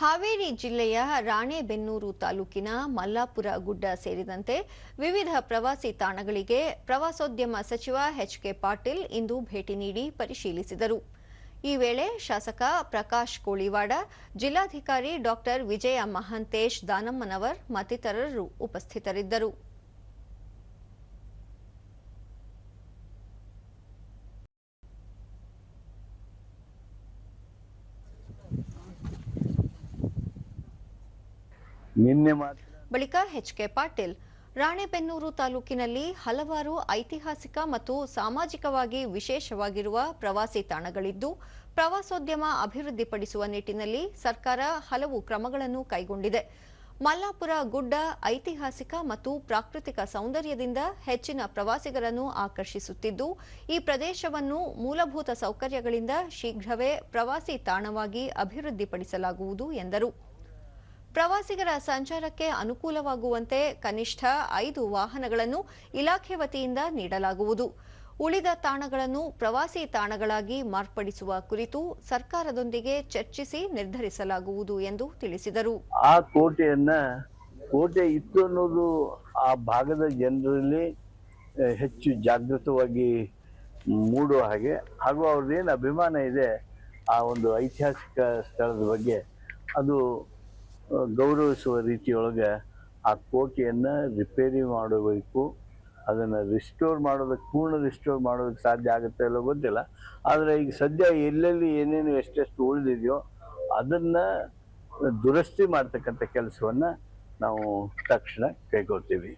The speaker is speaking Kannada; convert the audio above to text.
ಹಾವೇರಿ ಜಿಲ್ಲೆಯ ರಾಣೆಬೆನ್ನೂರು ತಾಲೂಕಿನ ಮಲ್ಲಾಪುರ ಗುಡ್ಡ ಸೇರಿದಂತೆ ವಿವಿಧ ಪ್ರವಾಸಿ ತಾಣಗಳಿಗೆ ಪ್ರವಾಸೋದ್ಯಮ ಸಚಿವ ಎಚ್ಕೆ ಪಾಟೀಲ್ ಇಂದು ಭೇಟಿ ನೀಡಿ ಪರಿಶೀಲಿಸಿದರು. ಈ ವೇಳೆ ಶಾಸಕ ಪ್ರಕಾಶ್ ಕೋಳಿವಾಡ, ಜಿಲ್ಲಾಧಿಕಾರಿ ಡಾಕ್ಟರ್ ವಿಜಯ ಮಹಾಂತೇಶ್ ದಾನಮ್ಮನವರ್ ಮತ್ತಿತರರು ಉಪಸ್ಥಿತರಿದ್ದರು. ನಿನ್ನೆ ಬಳಿಕ ಎಚ್ಕೆ ಪಾಟೀಲ್. ರಾಣೆಬೆನ್ನೂರು ತಾಲೂಕಿನಲ್ಲಿ ಹಲವಾರು ಐತಿಹಾಸಿಕ ಮತ್ತು ಸಾಮಾಜಿಕವಾಗಿ ವಿಶೇಷವಾಗಿರುವ ಪ್ರವಾಸಿ ತಾಣಗಳಿದ್ದು, ಪ್ರವಾಸೋದ್ಯಮ ಅಭಿವೃದ್ಧಿಪಡಿಸುವ ನಿಟ್ಟಿನಲ್ಲಿ ಸರ್ಕಾರ ಹಲವು ಕ್ರಮಗಳನ್ನು ಕೈಗೊಂಡಿದೆ. ಮಲ್ಲಾಪುರ ಗುಡ್ಡ ಐತಿಹಾಸಿಕ ಮತ್ತು ಪ್ರಾಕೃತಿಕ ಸೌಂದರ್ಯದಿಂದ ಹೆಚ್ಚಿನ ಪ್ರವಾಸಿಗರನ್ನು ಆಕರ್ಷಿಸುತ್ತಿದ್ದು, ಈ ಪ್ರದೇಶವನ್ನು ಮೂಲಭೂತ ಸೌಕರ್ಯಗಳಿಂದ ಶೀಘ್ರವೇ ಪ್ರವಾಸಿ ತಾಣವಾಗಿ ಅಭಿವೃದ್ಧಿಪಡಿಸಲಾಗುವುದು ಎಂದರು. ಪ್ರವಾಸಿಗರ ಸಂಚಾರಕ್ಕೆ ಅನುಕೂಲವಾಗುವಂತೆ ಕನಿಷ್ಠ ಐದು ವಾಹನಗಳನ್ನು ಇಲಾಖೆ ವತಿಯಿಂದ ನೀಡಲಾಗುವುದು. ಉಳಿದ ತಾಣಗಳನ್ನು ಪ್ರವಾಸಿ ತಾಣಗಳಾಗಿ ಮಾರ್ಪಡಿಸುವ ಕುರಿತು ಸರ್ಕಾರದೊಂದಿಗೆ ಚರ್ಚಿಸಿ ನಿರ್ಧರಿಸಲಾಗುವುದು ಎಂದು ತಿಳಿಸಿದರು. ಆ ಕೋಟೆಯನ್ನ, ಕೋಟೆ ಇತ್ತು ಅನ್ನೋದು ಆ ಭಾಗದ ಜನರಲ್ಲಿ ಹೆಚ್ಚು ಜಾಗೃತವಾಗಿ ಮೂಡುವ ಹಾಗೆ. ಹಾಗೂ ಅವ್ರದ್ದೇನು ಅಭಿಮಾನ ಇದೆ, ಆ ಒಂದು ಐತಿಹಾಸಿಕ ಸ್ಥಳದ ಬಗ್ಗೆ, ಅದು ಗೌರವಿಸುವ ರೀತಿಯೊಳಗೆ ಆ ಕೋಟೆಯನ್ನು ರಿಪೇರಿ ಮಾಡಬೇಕು, ಅದನ್ನ ರಿಸ್ಟೋರ್ ಮಾಡೋದಕ್ಕೆ, ಪೂರ್ಣ ರಿಸ್ಟೋರ್ ಮಾಡೋದಕ್ಕೆ ಸಾಧ್ಯ ಆಗುತ್ತೆ ಇಲ್ಲೋ ಗೊತ್ತಿಲ್ಲ. ಆದರೆ ಈಗ ಸದ್ಯ ಎಲ್ಲೆಲ್ಲಿ ಏನೇನು ಎಷ್ಟೆಷ್ಟು ಉಳಿದಿದೆಯೋ ಅದನ್ನ ದುರಸ್ತಿ ಮಾಡ್ತಕ್ಕಂಥ ಕೆಲಸವನ್ನ ನಾವು ತಕ್ಷಣ ಕೈಗೊಳ್ತೀವಿ.